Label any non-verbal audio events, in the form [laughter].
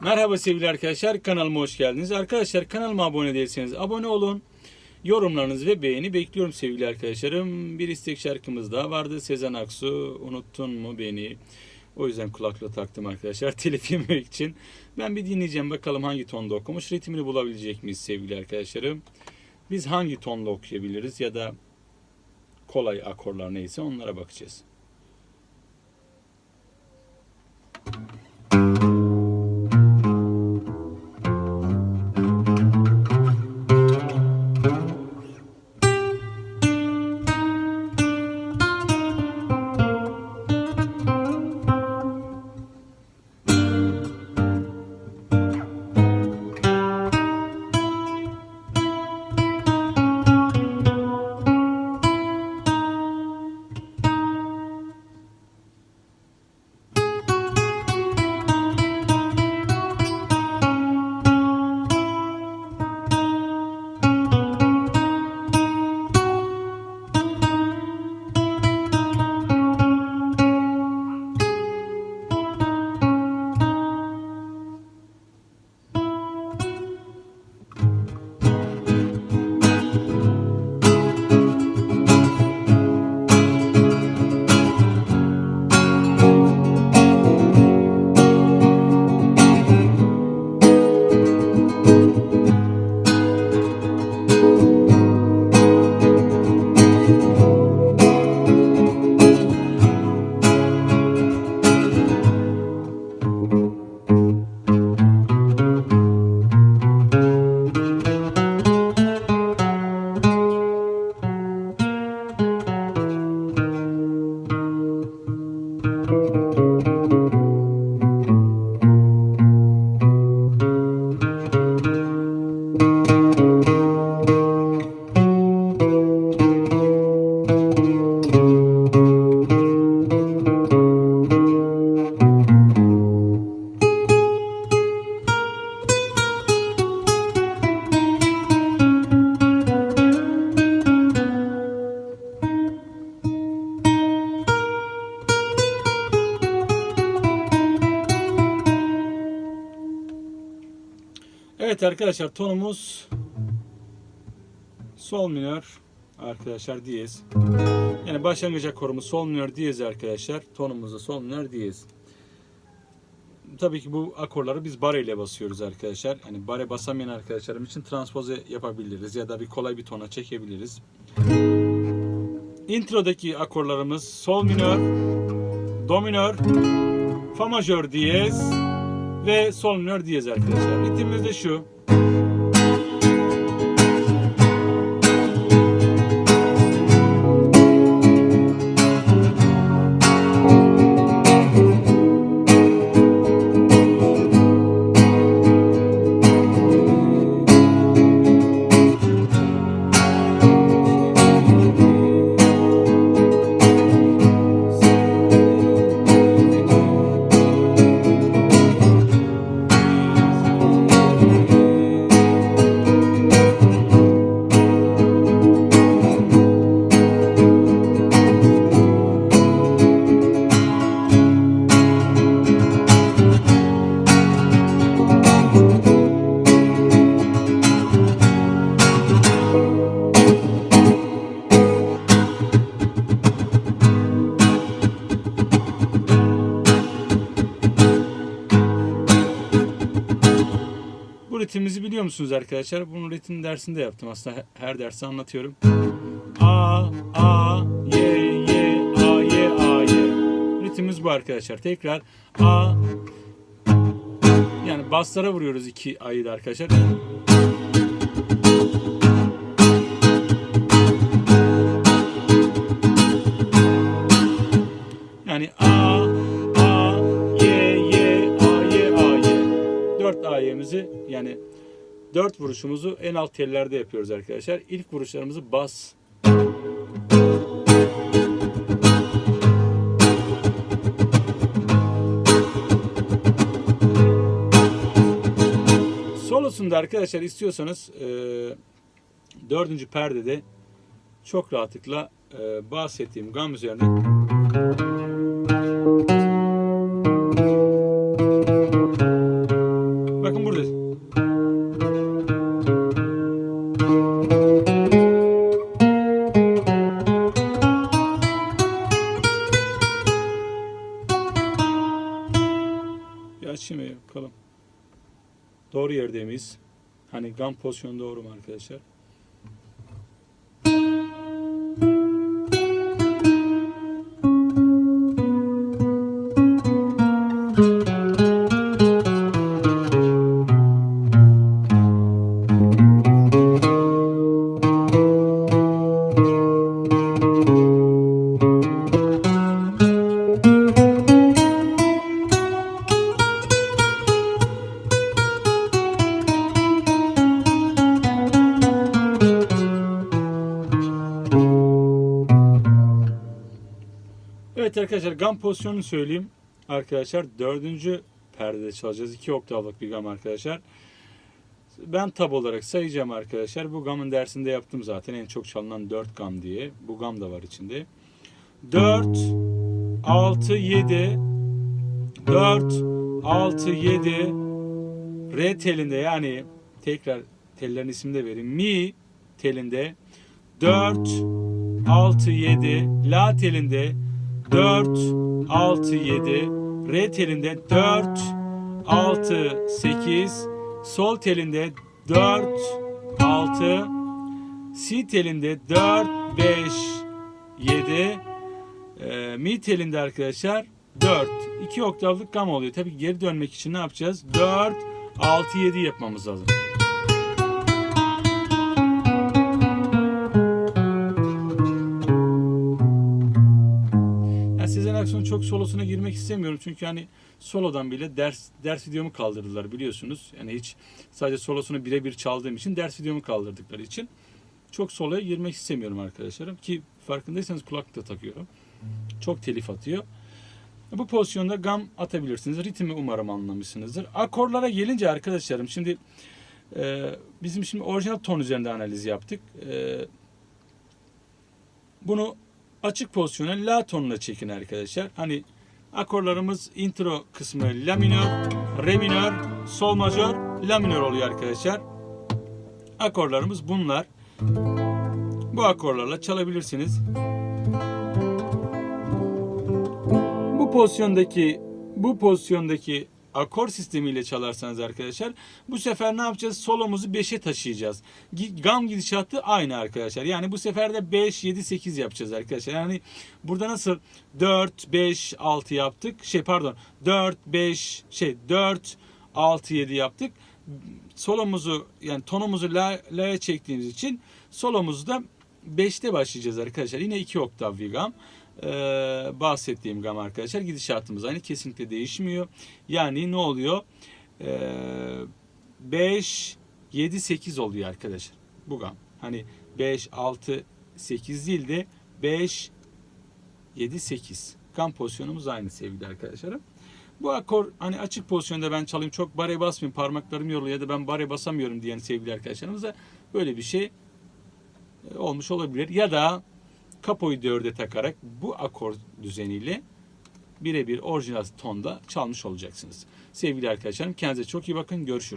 Merhaba sevgili arkadaşlar kanalıma hoş geldiniz. Arkadaşlar kanalıma abone değilseniz abone olun. Yorumlarınız ve beğeni bekliyorum sevgili arkadaşlarım. Bir istek şarkımız daha vardı. Sezen Aksu unuttun mu beni? O yüzden kulaklığı taktım arkadaşlar. [laughs] Telif yememek için. Ben bir dinleyeceğim bakalım hangi tonda okumuş. Ritmini bulabilecek miyiz sevgili arkadaşlarım? Biz hangi tonda okuyabiliriz ya da kolay akorlar neyse onlara bakacağız. Evet arkadaşlar tonumuz sol minör arkadaşlar diyez. Yani başlangıç akorumuz sol minör diyez arkadaşlar. Tonumuz da sol minör diyez. Tabii ki bu akorları biz bare ile basıyoruz arkadaşlar. Hani bare basamayan arkadaşlarım için transpoze yapabiliriz ya da bir kolay bir tona çekebiliriz. Introdaki akorlarımız sol minör, do minör, fa majör diyez ve sol minör diyez arkadaşlar. Ritmimiz de şu. Bu ritmimizi biliyor musunuz arkadaşlar? Bunun ritim dersinde yaptım. Aslında he- her derste anlatıyorum. A, A, Y, Y, A, Y, A, Y. Ritmimiz bu arkadaşlar. Tekrar A, yani baslara vuruyoruz iki A'yı da arkadaşlar. 4 vuruşumuzu en alt tellerde yapıyoruz arkadaşlar. İlk vuruşlarımızı bas. Solosunda arkadaşlar istiyorsanız e, dördüncü perdede çok rahatlıkla e, bahsettiğim gam üzerine Bir açayım ya bakalım. Doğru yerde miyiz? Hani gam pozisyonu doğru mu arkadaşlar? Arkadaşlar gam pozisyonunu söyleyeyim. Arkadaşlar dördüncü perdede çalacağız. 2 oktavlık bir gam arkadaşlar. Ben tab olarak sayacağım arkadaşlar. Bu gamın dersinde yaptım zaten. En çok çalınan 4 gam diye. Bu gam da var içinde. 4, 6, 7, 4, 6, 7, re telinde yani tekrar tellerin ismini de vereyim. Mi telinde 4, 6, 7, la telinde 4, 6, 7, re telinde 4, 6, 8, sol telinde 4, 6, si telinde 4, 5, 7, e, mi telinde arkadaşlar 4. 2 oktavlık gam oluyor. Tabii geri dönmek için ne yapacağız? 4, 6, 7 yapmamız lazım. Çok solosuna girmek istemiyorum. Çünkü hani solodan bile ders ders videomu kaldırdılar biliyorsunuz. Yani hiç sadece solosunu birebir çaldığım için ders videomu kaldırdıkları için çok soloya girmek istemiyorum arkadaşlarım. Ki farkındaysanız kulaklık da takıyorum. Çok telif atıyor. Bu pozisyonda gam atabilirsiniz. Ritmi umarım anlamışsınızdır. Akorlara gelince arkadaşlarım şimdi e, bizim şimdi orijinal ton üzerinde analiz yaptık. E, bunu açık pozisyona la tonuna çekin arkadaşlar. Hani akorlarımız intro kısmı la minör, re minör, sol majör, la minör oluyor arkadaşlar. Akorlarımız bunlar. Bu akorlarla çalabilirsiniz. Bu pozisyondaki bu pozisyondaki akor sistemiyle çalarsanız arkadaşlar bu sefer ne yapacağız? Solomuzu 5'e taşıyacağız. Gam gidişatı aynı arkadaşlar. Yani bu sefer de 5 7 8 yapacağız arkadaşlar. Yani burada nasıl 4 5 6 yaptık? Şey pardon. 4 5 şey 4 6 7 yaptık. Solomuzu yani tonumuzu la, la'ya çektiğimiz için solomuzu da 5'te başlayacağız arkadaşlar. Yine 2 oktav bir gam. Ee, bahsettiğim gam arkadaşlar gidişatımız aynı kesinlikle değişmiyor. Yani ne oluyor? Ee, 5 7 8 oluyor arkadaşlar. Bu gam. Hani 5 6 8 değil de 5 7 8. Gam pozisyonumuz aynı sevgili arkadaşlarım. Bu akor hani açık pozisyonda ben çalayım çok bare basmayayım parmaklarım yoruluyor ya da ben bare basamıyorum diyen sevgili arkadaşlarımıza böyle bir şey e, olmuş olabilir. Ya da kapoyu dörde takarak bu akor düzeniyle birebir orijinal tonda çalmış olacaksınız. Sevgili arkadaşlarım kendinize çok iyi bakın. Görüşürüz.